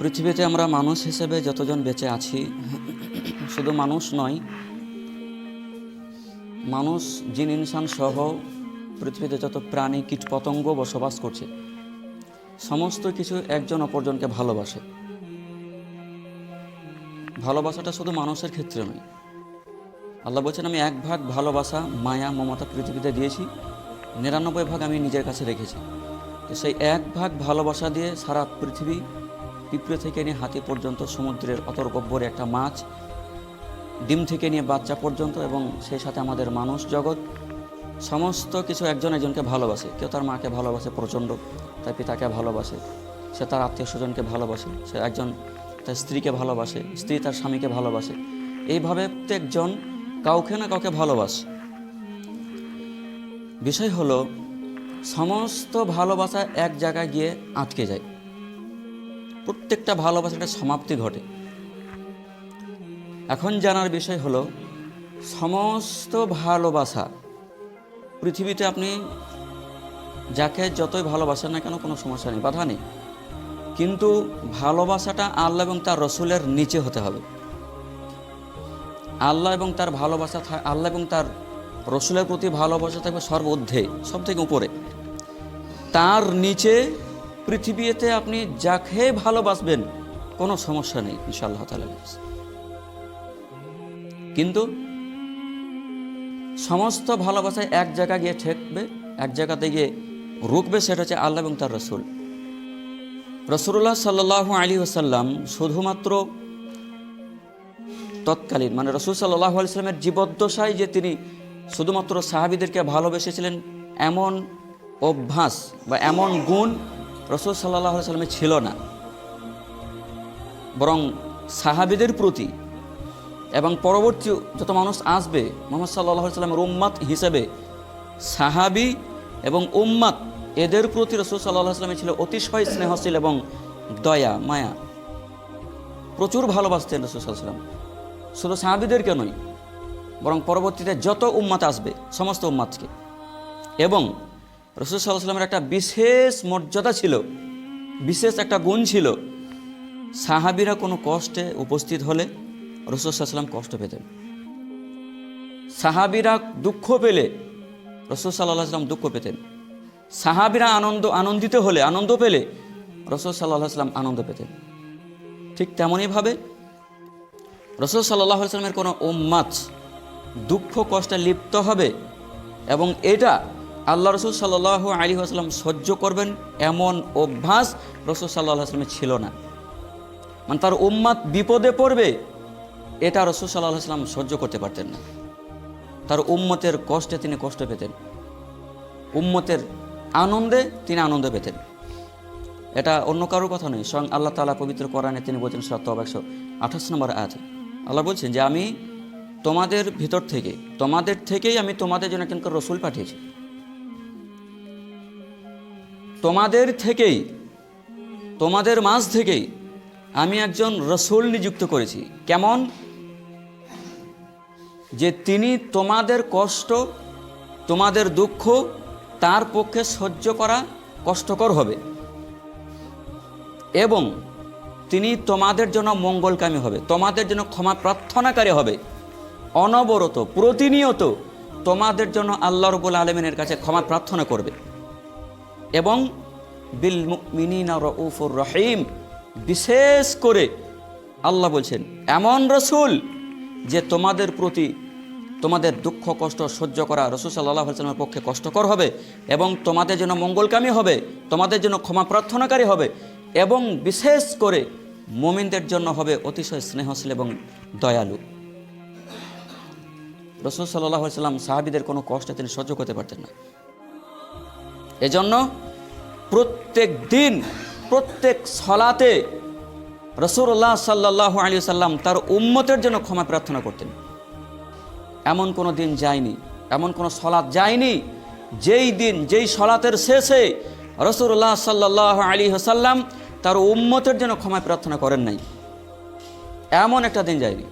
পৃথিবীতে আমরা মানুষ হিসেবে যতজন বেঁচে আছি, শুধু মানুষ নয়, মানুষ, জিন, ইনসান সহ পৃথিবীতে যত প্রাণী কীট পতঙ্গ বসবাস করছে, সমস্ত কিছু একজন অপরজনকে ভালোবাসে। ভালোবাসাটা শুধু মানুষের ক্ষেত্রে নয়। আল্লাহ বলছেন, আমি এক ভাগ ভালোবাসা, মায়া, মমতা পৃথিবীতে দিয়েছি, নিরানব্বই ভাগ আমি নিজের কাছে রেখেছি। তো সেই এক ভাগ ভালোবাসা দিয়ে সারা পৃথিবী পিঁপড়ে থেকে নিয়ে হাতি পর্যন্ত সমুদ্রের অতর গব্বরে একটা মাছ, ডিম থেকে নিয়ে বাচ্চা পর্যন্ত এবং সেই সাথে আমাদের মানুষ জগৎ, সমস্ত কিছু একজন একজনকে ভালোবাসে। কেউ তার মাকে ভালোবাসে প্রচণ্ড, তার পিতাকে ভালোবাসে, সে তার আত্মীয় স্বজনকে ভালোবাসে, সে একজন তার স্ত্রীকে ভালোবাসে, স্ত্রী তার স্বামীকে ভালোবাসে। এইভাবে প্রত্যেকজন কাউকে না কাউকে ভালোবাসে। বিষয় হলো, সমস্ত ভালোবাসা এক জায়গায় গিয়ে আটকে যায়। প্রত্যেকটা ভালোবাসাটা সমাপ্তি ঘটে। এখন জানার বিষয় হলো, সমস্ত ভালোবাসা, পৃথিবীতে আপনি যাকে যতই ভালোবাসেন না কেন কোনো সমস্যা নেই, বাধা নেই। কিন্তু ভালোবাসাটা আল্লাহ এবং তার রসুলের নিচে হতে হবে। আল্লাহ এবং তার ভালোবাসা আল্লাহ এবং তার রসুলের প্রতি ভালোবাসা থাকবে সর্বঊর্ধ্বে সব থেকে উপরে। তার নিচে পৃথিবীতে আপনি যাকে ভালোবাসবেন, কোনো সমস্যা নেই, ইনশাআল্লাহ তালা কিন্তু সমস্ত ভালোবাসায় এক জায়গা গিয়ে ঠেকবে, এক জায়গাতে গিয়ে রুকবে সেটা হচ্ছে আল্লাহ এবং তার রসুল। রসুল্লাহ সাল্লাহ আলী ওসাল্লাম শুধুমাত্র তৎকালীন মানে রসুল সাল্লাহ আলিয়াল্লামের জীবদ্দশায় যে তিনি শুধুমাত্র সাহাবিদেরকে ভালোবেসেছিলেন, এমন অভ্যাস বা এমন গুণ রসুল সাল্লাহ সাল্লামের ছিল না। বরং সাহাবিদের প্রতি এবং পরবর্তী যত মানুষ আসবে, মোহাম্মদ সাল্লাহ সাল্লামের উম্মাত হিসেবে সাহাবি এবং উম্মাত, এদের প্রতি রসুল সাল্লাহ সাল্লামে ছিল অতিশয় স্নেহশীল এবং দয়া, মায়া। প্রচুর ভালোবাসতেন রসুল সাল্লাম। শুধু সাহাবিদেরকে নয়, বরং পরবর্তীতে যত উম্মাত আসবে, সমস্ত উম্মাতকে। এবং রসুল সাল্লাহ সাল্লামের একটা বিশেষ মর্যাদা ছিল, বিশেষ একটা গুণ ছিল। সাহাবিরা কোনো কষ্টে উপস্থিত হলে রসুল সাল্লাম কষ্ট পেতেন। সাহাবিরা দুঃখ পেলে রসুল সাল্লাহ সাল্লাম দুঃখ পেতেন। সাহাবিরা আনন্দ, আনন্দিত হলে, আনন্দ পেলে রসুল সাল্লাহ সাল্লাম আনন্দ পেতেন। ঠিক তেমনইভাবে রসুল সাল্লাহ সাল্লামের কোনো উম্মাত দুঃখ, কষ্টে লিপ্ত হবে এবং এটা আল্লাহ রসুল সাল্লাহ আলী আসলাম সহ্য করবেন এমন অভ্যাস রসুল সাল্লাহ আসলামের ছিল না। মানে তার উম্মাত বিপদে পড়বে, এটা রসুল সাল্লাহ সাল্লাম সহ্য করতে পারতেন না। তার উম্মতের কষ্টে তিনি কষ্ট পেতেন। উম্মতের আনন্দে তিনি আনন্দ পেতেন। এটা অন্য কারোর কথা নয়, স্বয়ং আল্লাহ তালা পবিত্র কোরআনে তিনি বলছেন সত্য একশো আঠাশ নম্বর আয়াত। আল্লাহ বলছেন যে আমি তোমাদের ভিতর থেকে, তোমাদের থেকেই আমি তোমাদের জন্য একজনকে রসুল পাঠিয়েছি। তোমাদের থেকেই, তোমাদের মাঝ থেকেই আমি একজন রসুল নিযুক্ত করেছি। কেমন? যে তিনি তোমাদের কষ্ট, তোমাদের দুঃখ তার পক্ষে সহ্য করা কষ্টকর হবে। এবং তিনি তোমাদের জন্য মঙ্গলকামী হবে, তোমাদের জন্য ক্ষমা প্রার্থনাকারী হবে। অনবরত, প্রতিনিয়ত তোমাদের জন্য আল্লাহ রবুল আলমিনের কাছে ক্ষমা প্রার্থনা করবে। এবং বিল মিনিনা রউফুর রহিম বিশেষ করে আল্লাহ বলছেন, এমন রসুল যে তোমাদের প্রতি তোমাদের দুঃখ, কষ্ট, সহ্য করা রসুল সাল্লাহ সাল্লামের পক্ষে কষ্টকর হবে এবং তোমাদের জন্য মঙ্গলকামী হবে, তোমাদের জন্য ক্ষমা প্রার্থনাকারী হবে এবং বিশেষ করে মোমিনদের জন্য হবে অতিশয় স্নেহশীল এবং দয়ালু। রসুল সাল্লাহ সাল্লাম সাহাবিদের কোনো কষ্টে তিনি সহ্য করতে পারতেন না। এজন্য প্রত্যেক দিন, প্রত্যেক সলাতে রসুল্লাহ সাল্লাহ আলী সাল্লাম তার উম্মতের জন্য ক্ষমা প্রার্থনা করতেন। এমন কোনো দিন যায়নি, এমন কোনো সলাৎ যায়নি, যেই দিন, যেই সলাতের শেষে রসুল্লাহ সাল্লাহ আলী হাসাল্লাম তার উম্মতের জন্য ক্ষমা প্রার্থনা করেন নাই। এমন একটা দিন যায়নি।